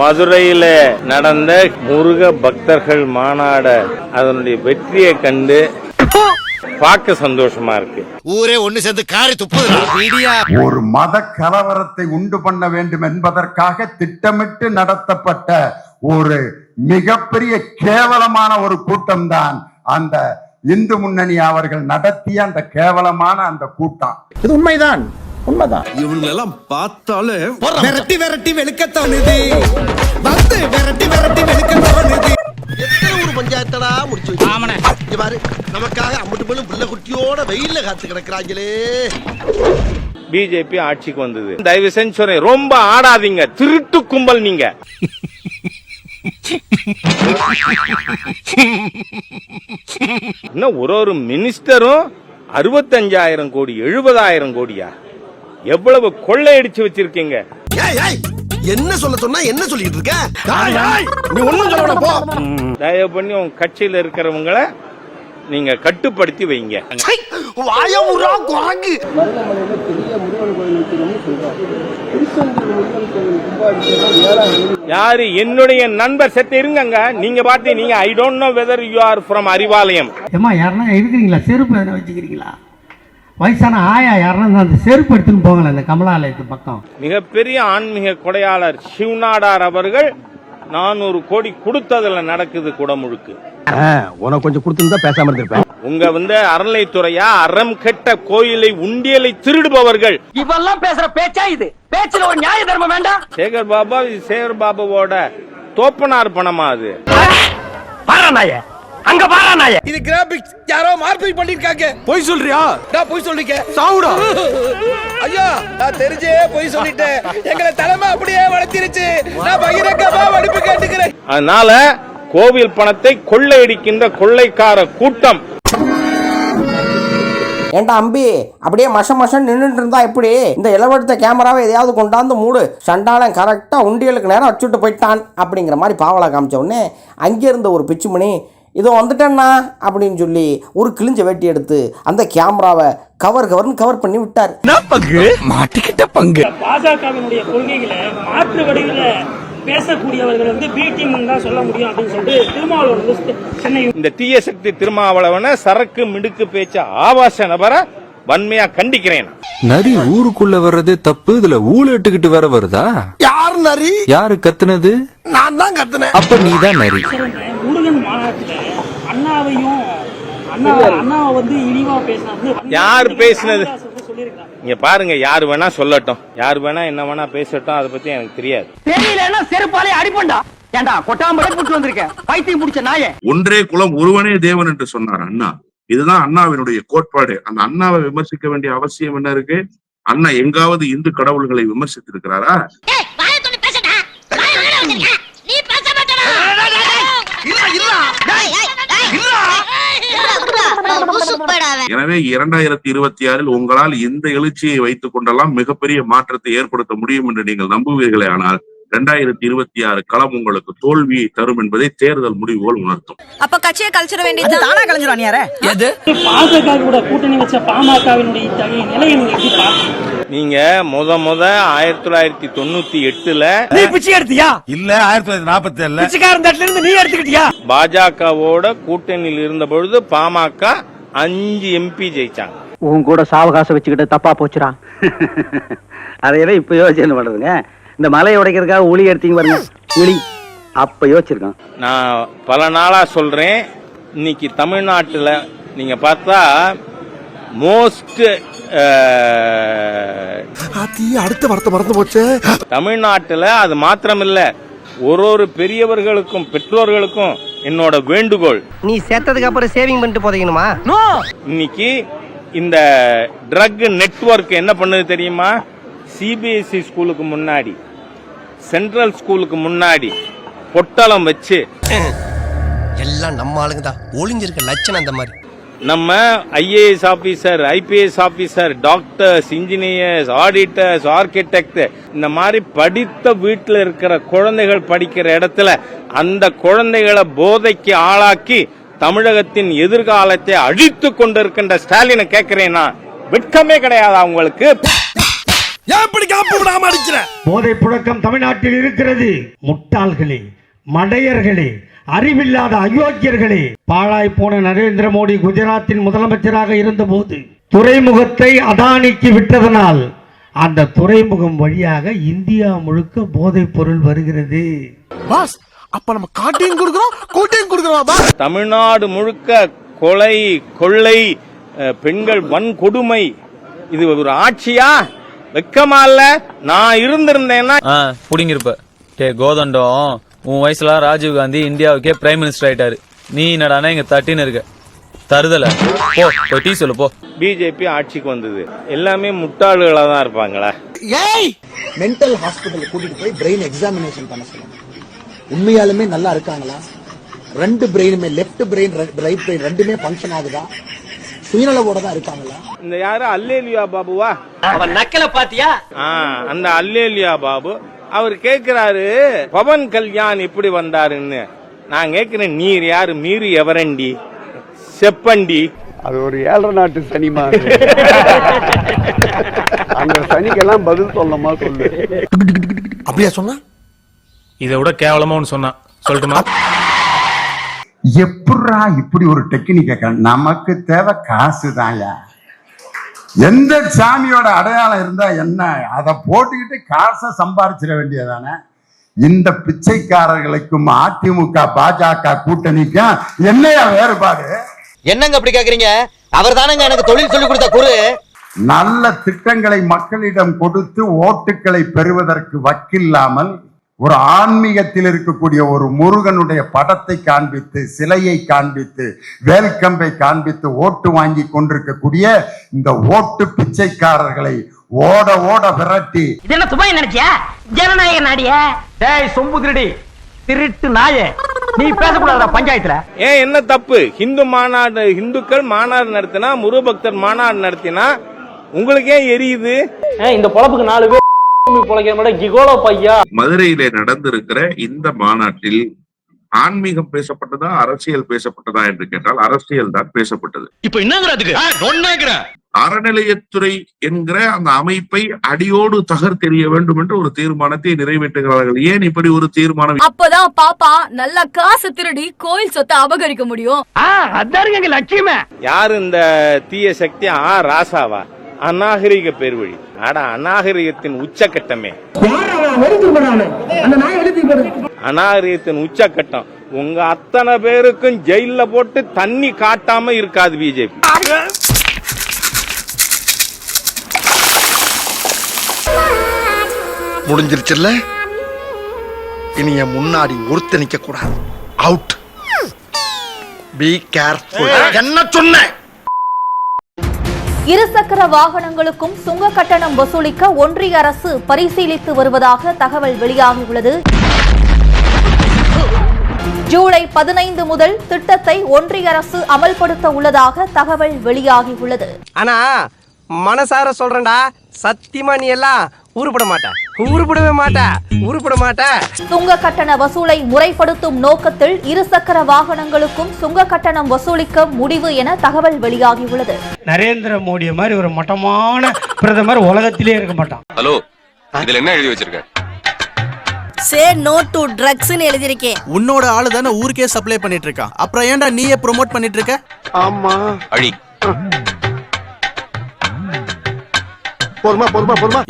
மதுரையில நடந்த முருக பக்தர்கள் மாநாட அதனுடைய வெற்றியை கண்டு பார்க்க சந்தோஷமா இருக்கு. ஊரே ஒண்ணு சேர்ந்து காரி துப்புதுடா. ஒரு மத கலவரத்தை உண்டு பண்ண வேண்டும் என்பதற்காக திட்டமிட்டு நடத்தப்பட்ட ஒரு மிகப்பெரிய கேவலமான ஒரு கூட்டம் தான் அந்த இந்து முன்னணி அவர்கள் நடத்திய அந்த கேவலமான அந்த கூட்டம். இது உண்மைதான். உண்மைதான். இவங்களெல்லாம் பார்த்தாலே விரட்டி விரட்டி வெளுக்க தோணுது வந்து விரட்டி விரட்டி வெளுக்க தோணுது எத்தனை ஊர் பஞ்சாயத்தடா முடிச்சு இங்க பாரு நமக்காக அம்பட்டு போலும் புள்ள குட்டியோட வெயில்ல காத்து கிடக்குறாங்களே. பிஜேபி ஆட்சிக்கு வந்தது. தயவு செஞ்சு சொல்றேன் ரொம்ப ஆடாதீங்க. திருட்டு கும்பல் நீங்க. இன்னும் ஒரு ஒரு மினிஸ்டரும் அறுபத்தஞ்சாயிரம் கோடி எழுபதாயிரம் கோடியா? எவ்வளவு கொள்ளையடிச்சு வச்சிருக்கீங்க? ஏய் ஏய் என்ன சொல்ல சொன்னா என்ன சொல்லிட்டு இருக்க? நீ ஒண்ணும் சொல்ல போ. தயவு பண்ணி உங்க கட்சியில இருக்கிறவங்கள நீங்க கட்டுப்படுத்தி வைங்க. வாய உரா குரங்கு. யாரு? என்னுடைய நண்பர். செத்து இருங்கங்க. நீங்க பார்த்து நீங்க I don't know whether you are from Arivalayam. ஏம்மா யாருன்னா இருக்கிறீங்களா? செருப்பு வச்சுக்கிறீங்களா? வயசான ஆயா யாருன்னா அந்த செருப்பு எடுத்துன்னு போங்களேன் இந்த கமலாலயத்து பக்கம். மிகப்பெரிய ஆன்மீக கொடையாளர் சிவநாடார் அவர்கள் நானூறு கோடி கொடுத்ததுல நடக்குது குடமுழுக்கு. உனக்கு கொஞ்சம் கொடுத்துருந்தா பேசாம இருந்திருப்பேன். உங்க வந்து அறநிலைத்துறையா அறம் கெட்ட கோயிலை உண்டியலை திருடுபவர்கள். இவெல்லாம் பேசுற பேச்சா இது? பேச்சுல ஒரு நியாய தர்மம் வேண்டாம் சேகர் பாபா சேகர் பாபாவோட தோப்பனார் பணமா அது? அங்க பாரா நாய. இது கிராபிக்ஸ். யாரோ மார்பிங் பண்ணிருக்காங்க. பொய் சொல்றியா? நான் பொய் சொல்லிக்க. சாவுடா. ஐயா நான் தெரிஞ்சே பொய் சொல்லிட்டேன். எங்களை தலைமை அப்படியே வளர்த்திருச்சு. நான் பகிரங்கமா மன்னிப்பு கேட்டுக்கிறேன். அதனால கோவில் பணத்தை கொள்ளையடிக்கின்ற கொள்ளைக்கார கூட்டம். ஏண்டா அம்பி அப்படியே மஷ மஷம் நின்றுட்டு இருந்தா எப்படி? இந்த இளவெடுத்த கேமராவை எதையாவது கொண்டாந்து மூடு. சண்டாளன் கரெக்டாக உண்டியலுக்கு நேரம் வச்சுட்டு போயிட்டான் அப்படிங்கிற மாதிரி பாவலா காமிச்ச உடனே அங்கே இருந்த ஒரு பிச்சுமணி இதோ வந்துட்டேன்னா அப்படின்னு சொல்லி ஒரு கிழிஞ்ச வேட்டி எடுத்து அந்த கேமராவை கவர் கவர்னு கவர் பண்ணி விட்டார். மாட்டிக்கிட்ட பங்கு. பாஜகவினுடைய கொள்கைகளை மாற்று வடிவில் பேசக்கூடியவர்கள் வந்து பி டீம் தான் சொல்ல முடியும் அப்படின்னு சொல்லிட்டு திருமாவளவன் வந்து சென்னை இந்த தீய சக்தி திருமாவளவன சரக்கு மிடுக்கு பேச்ச ஆபாச நபரை வன்மையா கண்டிக்கிறேன். நரி ஊருக்குள்ள வர்றதே தப்பு இதுல ஊழ இட்டுக்கிட்டு வேற வருதா? யார் நரி? யாரு கத்துனது? நான் தான் கத்துனேன். அப்ப நீதான் நரி. முருகன் மாநாட்டில் அண்ணாவையும் அண்ணா அண்ணாவை வந்து இழிவா பேசினது யார் பேசினது? இங்க பாருங்க யார் வேணா சொல்லட்டும். யார் வேணா என்ன வேணா பேசட்டும் அதை பத்தி எனக்கு தெரியாது. தெரியலன்னா செருப்பாலே அடிப்பண்டா. ஏண்டா கொட்டாம்படை புட்டு வந்திருக்கேன். பைத்தியம் முடிச்ச நாயே. ஒன்றே குலம் ஒருவனே தேவன் என்று சொன்னார் அண்ணா. இதுதான் அண்ணாவினுடைய கோட்பாடு. அந்த அண்ணாவை விமர்சிக்க வேண்டிய அவசியம் என்ன இருக்கு? அண்ணா எங்காவது இந்து கடவுள்களை விமர்சித்து எனவே இரண்டாயிரத்தி இருபத்தி ஆறில் உங்களால் இந்த எழுச்சியை வைத்துக் கொண்டெல்லாம் மிகப்பெரிய மாற்றத்தை ஏற்படுத்த முடியும் என்று நீங்கள் நம்புவீர்களே ஆனால் இரண்டாயிரத்தி இருபத்தி ஆறு களம் உங்களுக்கு தோல்வியை தரும் என்பதை தேர்தல் முடிவுகள் உணர்த்தும். அப்ப கட்சியை கழிச்சிட வேண்டியது தானா. கலைஞ்சிரும் யார? எது? பாஜக கூட கூட்டணி வச்ச பாமகவினுடைய இத்தகைய நிலையை நீங்க முத முத ஆயிரத்தி தொள்ளாயிரத்தி தொண்ணூத்தி எட்டுல நீ பிச்சை எடுத்தியா? இல்ல ஆயிரத்தி தொள்ளாயிரத்தி நாற்பத்தி ஏழுல பிச்சைக்காரன் தட்டுல இருந்து நீ எடுத்துக்கிட்டியா? பாஜகவோட கூட்டணியில் இருந்த பொழுது பாமக அஞ்சு எம்பி ஜெயிச்சாங்க. உன் கூட சாவகாசம் வச்சுக்கிட்டு தப்பா போச்சுடா. அதையெல்லாம் இப்ப யோசனை பண்றதுங்க இந்த மலையை உடைக்கிறதுக்காக உளி எடுத்தீங்க பாருங்க. உளி. அப்ப யோசிச்சிருக்கான் நான் பல நாளா சொல்றேன். இன்னைக்கு தமிழ்நாட்டுல நீங்க பார்த்தா மோஸ்ட் அடுத்த வார்த்தை மறந்து போச்சு. தமிழ்நாட்டுல அது மாத்திரமில்ல. ஒரு ஒரு பெரியவர்களுக்கும் பெற்றோர்களுக்கும் என்னோட வேண்டுகோள். நீ சேர்த்ததுக்கு அப்புறம் சேவிங் பண்ணிட்டு போதீங்கணுமா இன்னைக்கு இந்த ட்ரக் நெட்வொர்க் என்ன பண்ணுது தெரியுமா? சிபிஎஸ்இ ஸ்கூலுக்கு முன்னாடி சென்ட்ரல் ஸ்கூலுக்கு முன்னாடி பொட்டலம் வச்சு எல்லாம் நம்ம ஆளுங்க தான் ஒளிஞ்சிருக்க லட்சணம் அந்த மாதிரி. நம்ம IAS officer IPS officer doctors engineers auditors architect இந்த மாதிரி படித்த வீட்டில் இருக்கிற குழந்தைகள் படிக்கிற இடத்துல அந்த குழந்தைகளை போதைக்கு ஆளாக்கி தமிழகத்தின் எதிர்காலத்தை அழித்து கொண்டிருக்கின்ற ஸ்டாலினை கேட்கிறேன் நான் வெட்கமே கிடையாது அவங்களுக்கு. போதை புழக்கம் தமிழ்நாட்டில் இருக்கிறது. முட்டாள்களே மடையர்களே அறிவில்லாத அயோக்கியர்களே பாழாய் போன நரேந்திர மோடி குஜராத்தின் முதலமைச்சராக இருந்தபோது துறைமுகத்தை அதானிக்கு விட்டதனால் அந்த துறைமுகம் வழியாக இந்தியா முழுக்க போதைப் பொருள் வருகிறது. பாஸ் அப்ப நம்ம காட்டையும் கொடுக்குறோம் கூட்டையும் கொடுக்குறோம் தமிழ்நாடு முழுக்க கொலை கொள்ளை பெண்கள் வன்கொடுமை இது ஒரு ஆட்சியா? வெக்கமா இல்ல? நான் இருந்திருந்தேன்னா புடிங்கிருப்ப. டே கோதண்டம். உன் வயசுல ராஜீவ் காந்தி இந்தியாவுக்கே பிரைம் மினிஸ்டர் ஆயிட்டாரு. நீ என்னடானா இங்க தட்டின்னு இருக்க. தருதல. போ போய் டீ சொல்லு போ. பிஜேபி ஆட்சிக்கு வந்தது. எல்லாமே முட்டாள்களா தான் இருப்பாங்களா. ஏய்! மென்டல் ஹாஸ்பிட்டல் கூட்டிட்டு போய் பிரெயின் எக்ஸாமினேஷன் பண்ண சொல்லுங்க. உண்மையாலுமே நல்லா இருக்காங்களா? ரெண்டு பிரெயினுமே லெஃப்ட் பிரெயின் ரைட் பிரெயின் ரெண்டுமே ஃபங்க்ஷன் ஆகுதா? சுயநலவோட தான் இருக்காங்களா? இந்த யாரு? அல்லேலியா பாபுவா? அவன் நக்கல பாத்தியா ஆ, அந்த அல்லேலியா பாபு அவர் கேக்குறாரு பவன் கல்யாண் எப்படி வந்தாருன்னு? நான் கேக்குறேன் நீர் யாரு? மீறி எவரண்டி? செப்பண்டி. அது ஒரு ஏழரை நாட்டு சனிமா அந்த சனிக்கெல்லாம் பதில் சொல்லமா சொல்லு. அப்படியா சொன்னா? இதை விட கேவலமா ஒன்னு சொன்னான் சொல்லட்டுமா? எப்படிரா இப்படி ஒரு டெக்னிக்க நமக்கு தேவை காசு தான்யா எந்த சாமியோட அடையாளம் இருந்தா என்ன? அதை போட்டுக்கிட்டு காசை சம்பாரிச்சிட வேண்டியதானே இந்த பிச்சைக்காரர்களுக்கும் அதிமுக பாஜக கூட்டணிக்கும் என்னையா வேறுபாடு? என்னங்க அப்படி கேக்குறீங்க? அவர் தானங்க எனக்கு தொழில் சொல்லி கொடுத்த குரு. நல்ல திட்டங்களை மக்களிடம் கொடுத்து ஓட்டுக்களை பெறுவதற்கு வக்கில்லாமல் ஒரு ஆன்மீகத்தில் இருக்கக்கூடிய ஒரு முருகனுடைய படத்தை காண்பித்து சிலையை காண்பித்து வேல்கம்பை காண்பித்து ஓட்டு வாங்கி கொண்டிருக்கக்கூடிய இந்த ஓட்டு பிச்சைக்காரர்களை ஓட ஓட விரட்டி. இது என்ன துபாய் நினைச்சியா? ஜனநாயக நாடிய. டேய் சொம்பு திருடி திருட்டு நாயே. நீ பேசக்கூடாதா பஞ்சாயத்துல. ஏன் என்ன தப்பு? ஹிந்து மாநாடு இந்துக்கள் மாநாடு நடத்தினா முருகபக்தர் மாநாடு நடத்தினா உங்களுக்கு ஏன் எரியுது இந்த பொழப்புக்கு நாலு பேர் மதுரையிலே நடந்திருக்கிற இந்த மாநாட்டில் ஆன்மீகம் பேசப்பட்டதா அரசியல் பேசப்பட்டதா என்று கேட்டால் அரசியல் தான் பேசப்பட்டது. இப்ப என்னங்கிறதுக்கு அறநிலையத்துறை என்கிற அந்த அமைப்பை அடியோடு தகர்த்தெறிய வேண்டும் என்று ஒரு தீர்மானத்தை நிறைவேற்றுகிறார்கள். ஏன் இப்படி ஒரு தீர்மானம்? அப்பதான் பாப்பா நல்லா காசு திருடி கோயில் சொத்தை அபகரிக்க முடியும். யாரு இந்த தீய சக்தி? ஆ ராசாவா. அநாகரிக பேர்வழி. ஆட அநாகரிகத்தின் உச்சக்கட்டமே அநாகரிகத்தின் உச்சக்கட்டம் உங்க அத்தனை பேருக்கும் ஜெயில போட்டு தண்ணி காட்டாம இருக்காது பிஜேபி. முடிஞ்சிருச்சுல்ல? இனி என் முன்னாடி ஒருத்த நிக்க கூடாது அவுட் பி கேர்ஃபுல் என்ன சொன்னேன் இருசக்கர வாகனங்களுக்கும் சுங்க கட்டணம் வசூலிக்க ஒன்றிய அரசு பரிசீலித்து வருவதாக தகவல் வெளியாகியுள்ளது. ஜூலை பதினைந்து முதல் திட்டத்தை ஒன்றிய அரசு அமல்படுத்த உள்ளதாக தகவல் வெளியாகியுள்ளது. ஆனா மனசார சொல்றேன்டா. சத்தியமா நீ எல்லாம் உருப்பட மாட்ட உருப்படவே மாட்ட. உருப்பட மாட்ட சுங்க கட்டண வசூலை முறைப்படுத்தும் நோக்கத்தில் இருசக்கர வாகனங்களுக்கும் சுங்க கட்டணம் வசூலிக்க முடிவு என தகவல் வெளியாகியுள்ளது. நரேந்திர மோடியை மாதிரி ஒரு மட்டமான பிரதமர் உலகத்திலே இருக்க மாட்டான். ஹலோ இதுல என்ன எழுதி வச்சிருக்க? சே நோ டு ட்ரக்ஸ்னு எழுதியிருக்கேன். உன்னோட ஆளு தானே ஊருக்கே சப்ளை பண்ணிட்டு இருக்கான். அப்புறம் ஏன்டா நீயே ப்ரோமோட் பண்ணிட்டு இருக்க? ஆமா அழி.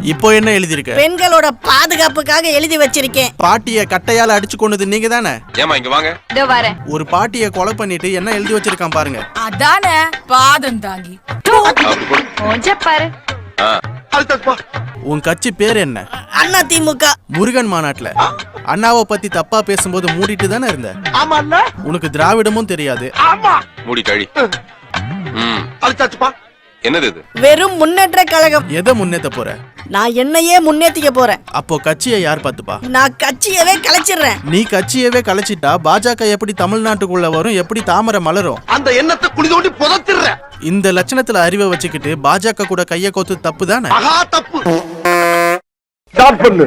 இப்போ என்ன எழுதியிருக்க? பெண்களோட பாதுகாப்புக்காக எழுதி வச்சிருக்கேன். பாட்டிய கட்டையால அடிச்சு கொண்டது நீங்க தானே ஏமா இங்க வாங்க. இதோ வரேன். ஒரு பாட்டிய கொலை பண்ணிட்டு என்ன எழுதி வச்சிருக்கான் பாருங்க. அதானே பாதம் தாங்கி. பாரு. உன் கட்சி பேர் என்ன? அண்ணா திமுக. முருகன் மாநாட்டுல. அண்ணாவை பத்தி தப்பா பேசும்போது மூடிட்டு தானே இருந்த? ஆமா உனக்கு திராவிடமும் தெரியாது. ஆமா. மூடி கழி. என்னது இது? வெறும் முன்னேற்ற கழகம். எதை முன்னேத்த போற? நான் என்னையே முன்னேத்திக்க போறேன். அப்போ கட்சியை யார் பாத்துப்பா நான் கட்சியவே கலைச்சிடுறேன். நீ கட்சியவே கலைச்சிட்டா பாஜக எப்படி தமிழ்நாட்டுக்குள்ள வரும் எப்படி தாமரை மலரும்? அந்த எண்ணத்தை குழி தோண்டி புதைச்சிடுற. இந்த லட்சணத்துல அறிவை வச்சுக்கிட்டு பாஜக கூட கைய கோத்து தப்பு தானே மகா தப்பு. ஸ்டார்ட் பண்ணு.